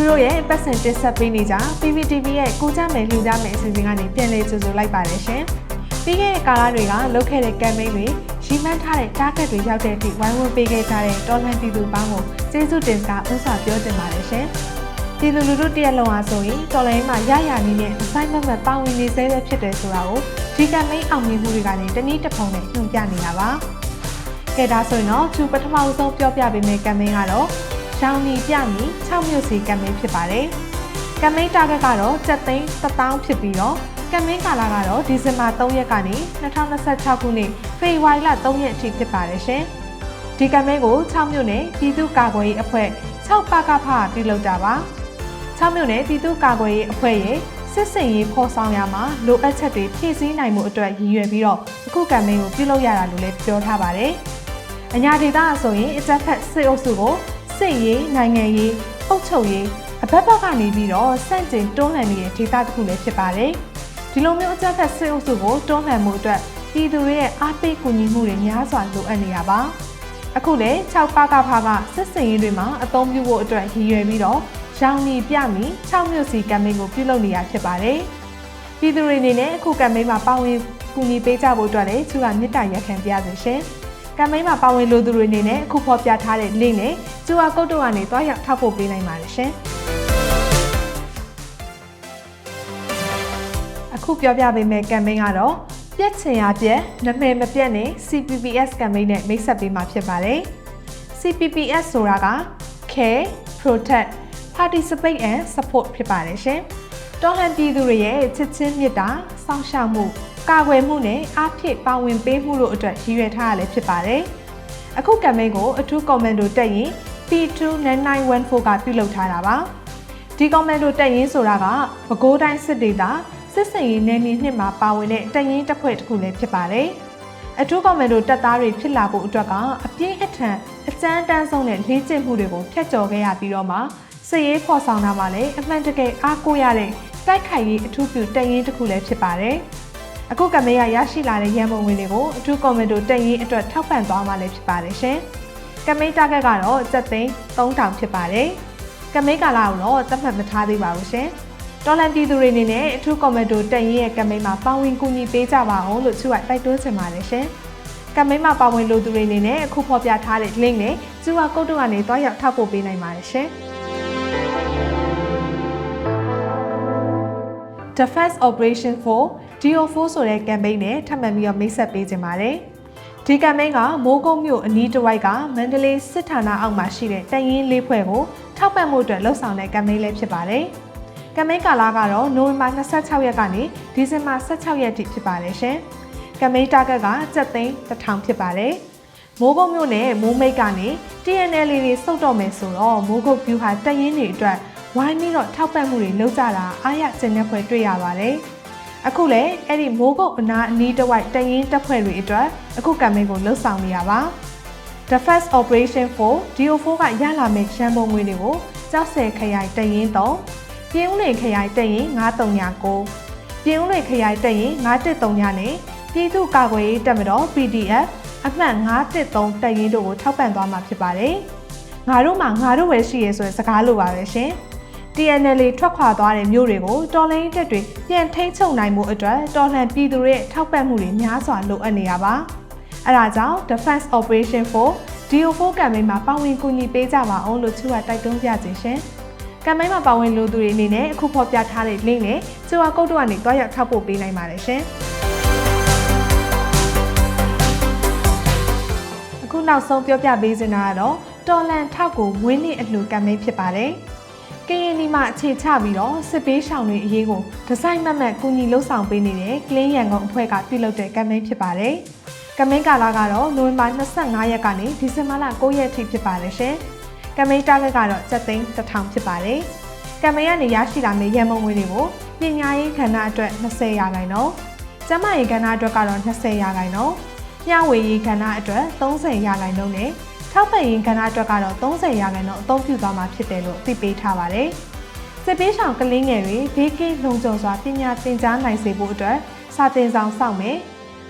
သူတို့ရဲ့ပတ်စံတက်ဆက်ပေးနေကြ PPTV ရဲ့ကူကြမယ်လှူကြမယ်အစီအစဉ်ကနေပြန်လည်ကြိုဆိုလိုက်ပါတယ်ရှင်ပြီးခဲ့တဲ့ကာလတွေကလုပ်ခဲ့တဲ့ campaign တွေရီမန်းထားတဲ့ target တွေရောက်တဲ့အထိဝိုင်းဝန်းပေးခဲ့ကြတဲ့တော်လိုင်းပြည်သူပေါင်းကိုကျေးဇူးတင်စကားဥစွာပြောတင်ပါတယ်ရှင်ပြည်သူလူထုတရက်လုံးအားဆိုရင်တော်လိုင်းမှာရရနည်းနဲ့ assignment မှာပါဝင်နေစေပဲဖြစ်တယ်ဆိုတာကိုဒီ campaign အောင်မြင်မှုတွေကနေတနည်းတစ်ဖုံနဲ့ညွှန်ပြနေတာပါကဲဒါဆိုရင်တော့သူပထမဆုံးပြောပြပေးမယ့် campaign ကတော့ ရောင်နီပြမီ6မြို့စီ campaign ဖြစ်ပါတယ် campaign target ကတော့7သိန်း1000ဖြစ်ပြီးတော့ campaign ကာလကတော့ဒီဇင်ဘာ3ရက်ကနေ2026ခုနှစ်ဖေဖော်ဝါရီလ3ရက်အထိဖြစ်ပါတယ်ရှင်ဒီ campaign ကို6မြို့နယ်ပြည်သူ့ကာကွယ်ရေးအဖွဲ့6ပကဖပြုလုပ်တာပါ6မြို့နယ်ပြည်သူ့ကာကွယ်ရေးအဖွဲ့ရဲ့စစ်စင်ရေးဖော်ဆောင်ရမှာလိုအပ်ချက်တွေဖြည့်ဆည်းနိုင်မှုအတွက်ရည်ရွယ်ပြီးတော့အခု campaign ကိုပြုလုပ်ရတာလို့လည်းပြောထားပါတယ်အညာဒေသအဆိုရင်အကြက်ဖက်စစ်အုပ်စုကို စစ်ရေးနိုင်ငံရေးအုပ်ချုပ်ရေးအဘက်ဘက်ကနေပြီးတော့စန့်ကျင်တွန်းလှန်နေတဲ့ဒေသတစ်ခုလည်းဖြစ်ပါတယ်ဒီလိုမျိုးအကြက်ဖက်စစ်အုပ်စုကိုတွန်းလှန်မှုအတွက်ပြည်သူတွေရဲ့အားပေးကူညီမှုတွေများစွာလိုအပ်နေတာပါအခုလေ6ပါကဖာကစစ်စင်ရေးတွေမှာအသုံးပြုဖို့အတွက်ရည်ရွယ်ပြီးတော့ရောင်နီပြမီ6မြို့စီကမ်ပိန်းကိုပြုလုပ်နေရဖြစ်ပါတယ်ပြည်သူတွေအနေနဲ့အခုကမ်ပိန်းမှာပါဝင်ကူညီပေးကြဖို့အတွက်လည်းသူကမြစ်တာရက်ခံပြစေရှင် ကမ်ပိန်းမှာပါဝင်လိုသူတွေအနေနဲ့အခုဖော်ပြထားတဲ့ link နဲ့ကျူအာကုတ်တို့ကနေတွားရောက်ထောက်ပို့ပေးနိုင်ပါတယ်ရှင်အခုပြောပြပေးမယ့် campaign ကတော့ပြက်ချင်ရပြက်နမဲမပြက်နဲ့ CPPS campaign နဲ့မိတ်ဆက်ပေးမှာဖြစ်ပါတယ်။ CPPS ဆိုတာက Care, Protect, Participate and Support ဖြစ်ပါတယ်ရှင်။တော်လှန်ပြည်သူတွေရဲ့ချစ်ချင်းမေတ္တာစောင့်ရှောက်မှု ကာကွယ်မှုနဲ့အားဖြည့်ပါဝင်ပေးမှုတို့အတွက်ရည်ရွယ်ထားရလဲဖြစ်ပါတယ်။အခု campaign ကိုအထူး commando တက်ရင် P29914 ကပြုလုပ်ထားတာပါ။ဒီ commando တက်ရင်ဆိုတာကပဲခူးတိုင်းစစ်ဒေသစစ်စင်ရေးနယ်မြေနှစ်မှာပါဝင်တဲ့တရင်တပ်ဖွဲ့တစ်ခုလည်းဖြစ်ပါတယ်။အထူးကွန်မန်ဒိုတပ်သားတွေဖြစ်လာဖို့အတွက်ကအပြင်းအထန်အကြမ်းတမ်းဆုံးတဲ့လေ့ကျင့်မှုတွေကိုဖျက်ကျော်ခဲ့ရပြီးတော့မှစစ်ရေးဖော်ဆောင်တာမှလည်းအမှန်တကယ်အားကိုးရတဲ့တိုက်ခိုက်ရေးအထူးပြုတရင်တစ်ခုလည်းဖြစ်ပါတယ်။ အခုကမေးရရရှိလာတဲ့ရန်ပုံငွေတွေကိုအထူးကွန်မန်ဒိုတရင်အတွက်ထောက်ပံ့သွားမှလည်းဖြစ်ပါတယ်ရှင်။ကမေးတာဂက်ကတော့စက်သိန်း3000ဖြစ်ပါတယ်။ကမေးကာလာကိုတော့သတ်မှတ်မထားသေးပါဘူးရှင်။တော်လန်ပြည်သူတွေအနေနဲ့အထူးကွန်မန်ဒိုတက်ရင်ရဲ့ကမ်ပိန်းမှာပါဝင်ကူညီပေးကြပါအောင်လို့သူကတိုက်တွန်းချင်ပါတယ်ရှင်။ကမ်ပိန်းမှာပါဝင်လိုသူတွေအနေနဲ့အခုဖော်ပြထားတဲ့ link နဲ့သူကကုတ်တုကနေတွားရောက်ထောက်ပို့ပေးနိုင်ပါတယ်ရှင်။ Defense Operation for DO4 ဆိုတဲ့ campaign နဲ့ထပ်မံပြီးတော့မိတ်ဆက်ပေးကြပါတယ်။ဒီ campaign ကမိုးကုတ်မြို့အနီးတစ်ဝိုက်ကမန္တလေးစစ်ဌာနအောက်မှာရှိတဲ့တရင်လေးဖွဲ့ကိုထောက်ပံ့မှုအတွက်လှုပ်ဆောင်တဲ့ campaign လေးဖြစ်ပါတယ်။ကမိန်ကာလာကတော့နိုဝင်ဘာ26ရက်ကနေဒီဇင်ဘာ16ရက်ထိဖြစ်ပါတယ်ရှင်။ကမိန်တာဂက်ကစက်သိန်း1000ဖြစ်ပါတယ်။မိုးကုတ်မြို့နယ်မိုးမိတ်ကနေ TNL တွေစုတ်တော့မယ်ဆိုတော့မိုးကုတ်ပြူဟာတရင်တွေအတွက် ဝိုင်းပြီးတော့ထောက်ပံ့မှုတွေလုပ်ကြတာအားရကျင်တဲ့ဖွဲ့တွေ့ရပါတယ်။အခုလည်းအဲ့ဒီမိုးကုတ်အနာအနီးတစ်ဝိုက်တရင်တပ်ဖွဲ့တွေအတွက်အခုကမိန်ကိုလှုပ်ဆောင်နေရပါ။ The first operation for DO4 ကရလာမယ့်ရန်ပုံငွေတွေကိုကြောက်စဲခရိုင်တရင်တော့ပြင်းဦးလွင်ခရိုင်တက်ရင်939ပြင်းဦးလွင်ခရိုင်တက်ရင်913နဲ့ပြည်သူ့ကာကွယ်ရေးတပ်မတော် PDF အမှတ်913တက်ရင်တို့ကိုထောက်ပံ့သွားမှာဖြစ်ပါတယ်။ငါတို့မှာငါတို့ပဲရှိရဲဆိုတဲ့စကားလိုပါပဲရှင်။ TNL ထွက်ခွာသွားတဲ့မြို့တွေကိုတော်လိုင်းတက်တွေပြန်ထိန်းချုပ်နိုင်မှုအတွက်တော်လှန်ပြည်သူတွေရဲ့ထောက်ပံ့မှုတွေများစွာလိုအပ်နေရပါ။အဲဒါကြောင့် Defense Operation for DO4 ကမ်ပိန်းမှာပါဝင်ကူညီပေးကြပါအောင်လို့သူကတိုက်တွန်းပြခြင်းရှင်။ကမ်ပိန်းမှာပါဝင်လိုသူတွေအနေနဲ့အခုဖော်ပြထားတဲ့ link နဲ့ကျိုးကုတ်တို့ကနေတွားရောက်ထောက်ပို့ပေးနိုင်ပါတယ်ရှင်။အခုနောက်ဆုံးပြောပြပေးစင်တာကတော့တော်လန်ထောက်ကိုမွေးနေ့အလှကမ်ပိန်းဖြစ်ပါတယ်။ ကရင်နီမှာအခြေချပြီးတော့စစ်ပေးရှောင်တွေအရေးကိုဒီဇိုင်းမတ်မတ်ကူညီလှုပ်ဆောင်ပေးနေတဲ့ကလင်းရန်ကုန်အဖွဲ့ကပြုလုပ်တဲ့ကမ်ပိန်းဖြစ်ပါတယ်။ကမ်ပိန်းကာလကတော့နိုဝင်ဘာ25ရက်ကနေဒီဇင်ဘာလ9ရက်အထိဖြစ်ပါတယ်ရှင်။ကမ်ပိန်း target ကတော့7သိန်း1000ဖြစ်ပါတယ်ကမ်ပိန်းကနေရရှိလာမယ့်ရန်မုံငွေတွေကိုပညာရေးကဏ္ဍအတွက်20ရာခိုင်နှုန်းကျန်းမာရေးကဏ္ဍအတွက်ကတော့20ရာခိုင်နှုန်းမျှဝေရေးကဏ္ဍအတွက်30ရာခိုင်နှုန်းနဲ့ ထောက်ပံ့ရေးကဏ္ဍအတွက်ကတော့30ရာခိုင်နှုန်းအသုံးပြုသွားမှာဖြစ်တယ်လို့သိပေးထားပါတယ်စစ်ပေးဆောင်ကလင်းငယ်တွေဘေးကင်းလုံခြုံစွာပညာသင်ကြားနိုင်စေဖို့အတွက်စာသင်ဆောင်စောင့်မယ်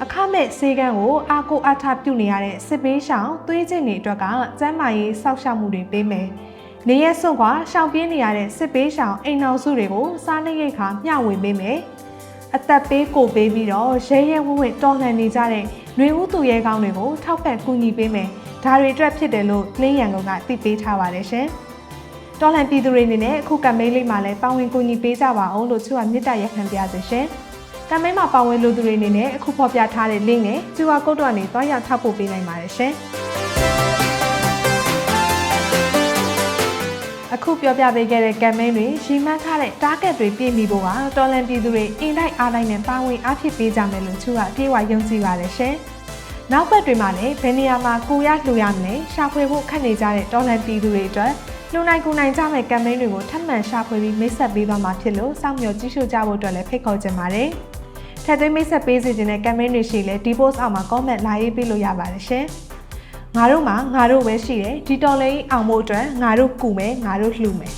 အခမဲ့စေကန်းကိုအာကိုအထပြုနေရတဲ့စစ်ပေးဆောင်သွေးကျင်တွေအတွက်ကကျန်းမာရေးစောင့်ရှောက်မှုတွေပေးမယ်။နေရက်စွန့်ခွာရှောင်ပြေးနေရတဲ့စစ်ပေးဆောင်အိမ်တော်စုတွေကိုစားနေရိတ်ခါမျှဝေပေးမယ်။အသက်ပေးကိုပေးပြီးတော့ရဲရဲဝံ့ဝံ့တော်လှန်နေကြတဲ့ຫນွေဦးသူရဲကောင်းတွေကိုထောက်ပံ့ကူညီပေးမယ်။ ဒါတွေအတွက်ဖြစ်တယ်လို့လင်းရန်ကုန်ကသိပေးထားပါတယ်ရှင်။တော်လှန်ပြည်သူတွေအနေနဲ့အခုကမ်ပိန်းလေးမှာလည်းပါဝင်ကူညီပေးကြပါအောင်လို့သူကမြစ်တာရက်ခံပြစေရှင်။ကမ်ပိန်းမှာပါဝင်လူသူတွေအနေနဲ့အခုဖော်ပြထားတဲ့ link နဲ့ QR code တို့ကနေတွားရောက်ထောက်ပို့ပေးနိုင်ပါတယ်ရှင်။အခုပြောပြပေးခဲ့တဲ့ campaign တွေရီမှန်းထားတဲ့ target တွေပြည့်မီဖို့ကတော်လန်ပြည်သူတွေအင်တိုက်အားတိုင်းနဲ့ပါဝင်အားဖြစ်ပေးကြမယ်လို့သူကအပြေအဝယုံကြည်ပါတယ်ရှင်။ နောက်ဘက်တွေမှာလည်းဘယ်နေရာမှာကိုရလှူရမလဲရှာဖွေဖို့ခက်နေကြတဲ့တော်လန်ပြည်သူတွေအတွက်လူနိုင်ကိုနိုင်ကြမဲ့ campaign တွေကိုထပ်မံရှာဖွေပြီးမိတ်ဆက်ပေးသွားမှာဖြစ်လို့စောင့်မျှော်ကြည့်ရှုကြဖို့အတွက်လည်းဖိတ်ခေါ်ချင်ပါတယ်။ထပ်သွင်းမိတ်ဆက်ပေးစီခြင်းတဲ့ campaign တွေရှိလဲဒီ post အောက်မှာ comment လာရေးပေးလို့ရပါတယ်ရှင်။ငါတို့မှာငါတို့ပဲရှိတယ်ဒီတော်လေးအောင်ဖို့အတွက်ငါတို့ကူမယ်ငါတို့လှူမယ်